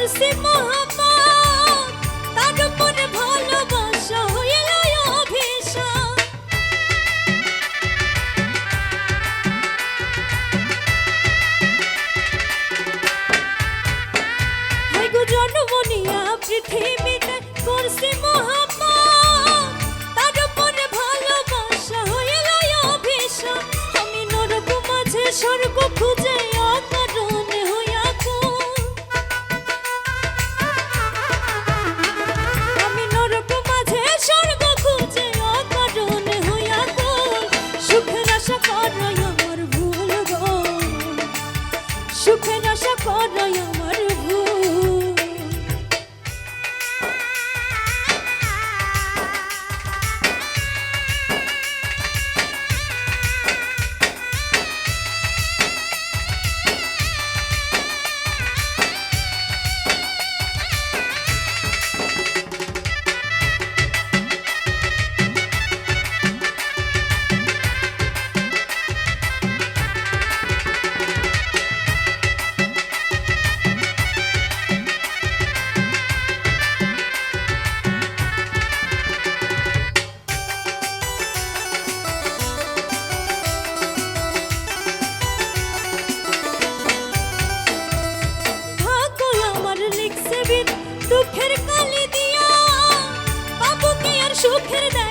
করছে মহামান সুখের আশা করাই আমার ভুল দুঃখের কালি দিয়া পাবো কি আর সুখের দেখা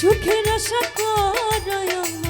সুখের আশা করয়